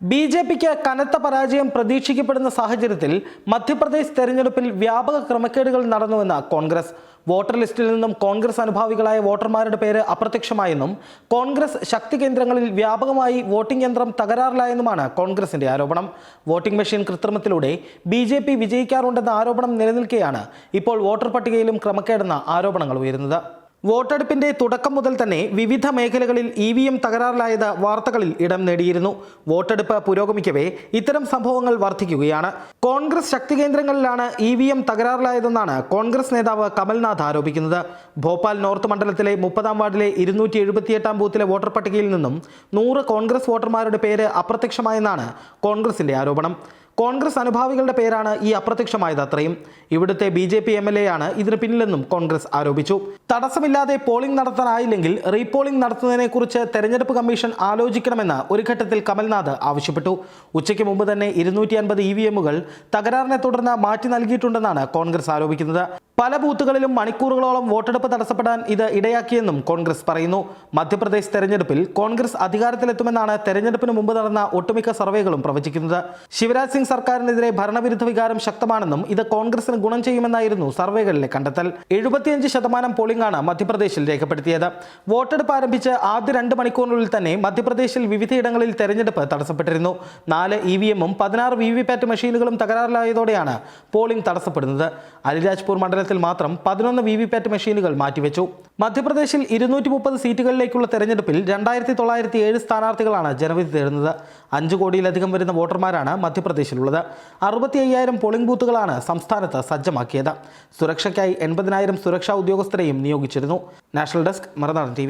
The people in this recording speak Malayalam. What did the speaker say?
ബി ജെ പിക്ക് കനത്ത പരാജയം പ്രതീക്ഷിക്കപ്പെടുന്ന സാഹചര്യത്തിൽ മധ്യപ്രദേശ് തെരഞ്ഞെടുപ്പിൽ വ്യാപക ക്രമക്കേടുകൾ നടന്നുവെന്ന് കോൺഗ്രസ്. വോട്ടർ ലിസ്റ്റിൽ നിന്നും കോൺഗ്രസ് അനുഭാവികളായ വോട്ടർമാരുടെ പേര് അപ്രത്യക്ഷമായെന്നും കോൺഗ്രസ് ശക്തി കേന്ദ്രങ്ങളിൽ വ്യാപകമായി വോട്ടിംഗ് യന്ത്രം തകരാറിലായെന്നുമാണ് കോൺഗ്രസിന്റെ ആരോപണം. വോട്ടിംഗ് മെഷീൻ കൃത്രിമത്തിലൂടെ ബി ജെ പി വിജയിക്കാറുണ്ടെന്ന ആരോപണം നിലനിൽക്കെയാണ് ഇപ്പോൾ വോട്ടർ പട്ടികയിലും ക്രമക്കേടെന്ന ആരോപണങ്ങൾ ഉയരുന്നത്. വോട്ടെടുപ്പിന്റെ തുടക്കം മുതൽ തന്നെ വിവിധ മേഖലകളിൽ ഇ വി എം തകരാറിലായത് വാർത്തകളിൽ ഇടം നേടിയിരുന്നു. വോട്ടെടുപ്പ് പുരോഗമിക്കവേ ഇത്തരം സംഭവങ്ങൾ വർദ്ധിക്കുകയാണ്. കോൺഗ്രസ് ശക്തി കേന്ദ്രങ്ങളിലാണ് ഇ വി എം തകരാറിലായതെന്നാണ് കോൺഗ്രസ് നേതാവ് കമൽനാഥ് ആരോപിക്കുന്നത്. ഭോപ്പാൽ നോർത്ത് മണ്ഡലത്തിലെ മുപ്പതാം വാർഡിലെ ഇരുന്നൂറ്റി എഴുപത്തിയെട്ടാം ബൂത്തിലെ വോട്ടർ പട്ടികയിൽ നിന്നും നൂറ് കോൺഗ്രസ് വോട്ടർമാരുടെ പേര് അപ്രത്യക്ഷമായെന്നാണ് കോൺഗ്രസിന്റെ ആരോപണം. കോൺഗ്രസ് അനുഭാവികളുടെ പേരാണ് ഈ അപ്രത്യക്ഷമായത് അത്രയും. ഇവിടുത്തെ B J P M L A ആണ് ഇതിന് പിന്നിലെന്നും കോൺഗ്രസ് ആരോപിച്ചു. തടസ്സമില്ലാതെ പോളിംഗ് നടത്താനായില്ലെങ്കിൽ റീപോളിംഗ് നടത്തുന്നതിനെക്കുറിച്ച് തെരഞ്ഞെടുപ്പ് കമ്മീഷൻ ആലോചിക്കണമെന്ന് ഒരു ഘട്ടത്തിൽ കമൽനാഥ് ആവശ്യപ്പെട്ടു. ഉച്ചയ്ക്ക് മുമ്പ് തന്നെ ഇരുന്നൂറ്റി അൻപത് ഇ വി എമ്മുകൾ തകരാറിനെ തുടർന്ന് മാറ്റി നൽകിയിട്ടുണ്ടെന്നാണ് കോൺഗ്രസ് ആരോപിക്കുന്നത്. പല ബൂത്തുകളിലും മണിക്കൂറുകളോളം വോട്ടെടുപ്പ് തടസ്സപ്പെടാൻ ഇത് ഇടയാക്കിയെന്നും കോൺഗ്രസ് പറയുന്നു. മധ്യപ്രദേശ് തെരഞ്ഞെടുപ്പിൽ കോൺഗ്രസ് അധികാരത്തിലെത്തുമെന്നാണ് തെരഞ്ഞെടുപ്പിന് മുമ്പ് നടന്ന ഒട്ടുമിക്ക സർവേകളും പ്രവചിക്കുന്നത്. ശിവരാജ് സിംഗ് സർക്കാരിനെതിരെ ഭരണവിരുദ്ധ വികാരം ശക്തമാണെന്നും ഇത് കോൺഗ്രസിന് ഗുണം ചെയ്യുമെന്നായിരുന്നു സർവേകളിലെ കണ്ടെത്തൽ. എഴുപത്തിയഞ്ച് ശതമാനം പോളിംഗാണ് മധ്യപ്രദേശിൽ രേഖപ്പെടുത്തിയത്. വോട്ടെടുപ്പ് ആരംഭിച്ച് ആദ്യ രണ്ട് മണിക്കൂറിനുള്ളിൽ തന്നെ മധ്യപ്രദേശിൽ വിവിധയിടങ്ങളിൽ തെരഞ്ഞെടുപ്പ് തടസ്സപ്പെട്ടിരുന്നു. നാല് ഇ വി എമ്മും പതിനാറ് വി വി പാറ്റ് മെഷീനുകളും തകരാറിലായതോടെയാണ് പോളിംഗ് തടസ്സപ്പെടുന്നത്. അലിരാജ്പൂർ മണ്ഡലത്തിൽ മാത്രം പതിനൊന്ന് വി വി പാറ്റ് മെഷീനുകൾ മാറ്റിവെച്ചു. മധ്യപ്രദേശിൽ ഇരുന്നൂറ്റി മുപ്പത് സീറ്റുകളിലേക്കുള്ള തെരഞ്ഞെടുപ്പിൽ രണ്ടായിരത്തി തൊള്ളായിരത്തി ഏഴ് സ്ഥാനാർത്ഥികളാണ് ജനവിധി തേടുന്നത്. അഞ്ച് കോടിയിലധികം വരുന്ന വോട്ടർമാരാണ് മധ്യപ്രദേശിലുള്ളത്. അറുപത്തി അയ്യായിരം പോളിംഗ് ബൂത്തുകളാണ് സംസ്ഥാനത്ത് സജ്ജമാക്കിയത്. സുരക്ഷയ്ക്കായി എൺപതിനായിരം സുരക്ഷാ ഉദ്യോഗസ്ഥരെയും നിയോഗിച്ചിരുന്നു. National desk Marunadan T